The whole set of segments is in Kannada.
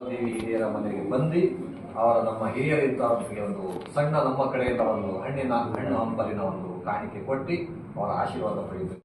ದೇವಿ ಹಿರಿಯರ ಮನೆಗೆ ಬಂದು, ಅವರ ನಮ್ಮ ಹಿರಿಯರಿಂದ ಅವರಿಗೆ ಒಂದು ಸಣ್ಣ ನಮ್ಮ ಕಡೆಯಿಂದ ಒಂದು ಹಣ್ಣಿನ, ಹಣ್ಣು ಹಂಪಲಿನ ಒಂದು ಕಾಣಿಕೆ ಕೊಟ್ಟು, ಅವರ ಆಶೀರ್ವಾದ ಪಡೆಯುವುದು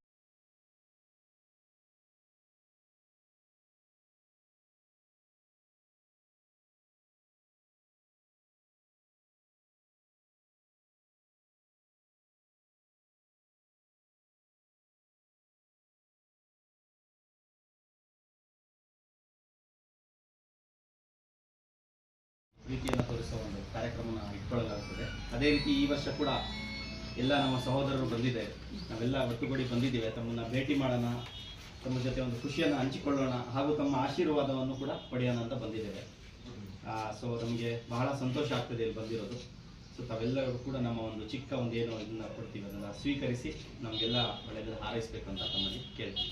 ಪ್ರೀತಿಯನ್ನು ತೋರಿಸುವ ಒಂದು ಕಾರ್ಯಕ್ರಮನ ಇಟ್ಕೊಳ್ಳಲಾಗುತ್ತದೆ ಅದೇ ರೀತಿ ಈ ವರ್ಷ ಕೂಡ ಎಲ್ಲ ನಮ್ಮ ಸಹೋದರರು ಬಂದಿದೆ ನಾವೆಲ್ಲ ಒಟ್ಟುಗೂಡಿ ಬಂದಿದ್ದೇವೆ. ತಮ್ಮನ್ನು ಭೇಟಿ ಮಾಡೋಣ, ತಮ್ಮ ಜೊತೆ ಒಂದು ಖುಷಿಯನ್ನು ಹಂಚಿಕೊಳ್ಳೋಣ ಹಾಗೂ ತಮ್ಮ ಆಶೀರ್ವಾದವನ್ನು ಕೂಡ ಪಡೆಯೋಣ ಅಂತ ಬಂದಿದ್ದೇವೆ. ಸೊ ನಮಗೆ ಬಹಳ ಸಂತೋಷ ಆಗ್ತದೆ ಇಲ್ಲಿ ಬಂದಿರೋದು. ಸೊ ತಾವೆಲ್ಲರೂ ಕೂಡ ನಮ್ಮ ಒಂದು ಚಿಕ್ಕ ಒಂದು ಏನು ಇದನ್ನು ಕೊಡ್ತೀವಿ. ಅದನ್ನು ಸ್ವೀಕರಿಸಿ ನಮಗೆಲ್ಲ ಒಳ್ಳೆಯದು ಹಾರೈಸಬೇಕು ಅಂತ ತಮ್ಮಲ್ಲಿ ಕೇಳ್ತೀವಿ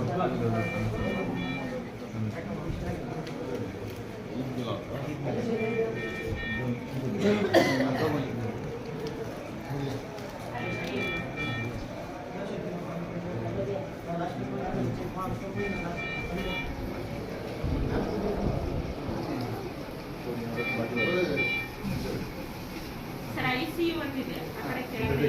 ಸರ್ ಐ ಸಿ ಯು ಒಂದಿದೆ ಆ ಕಡೆ ಕೆಳಗಡೆ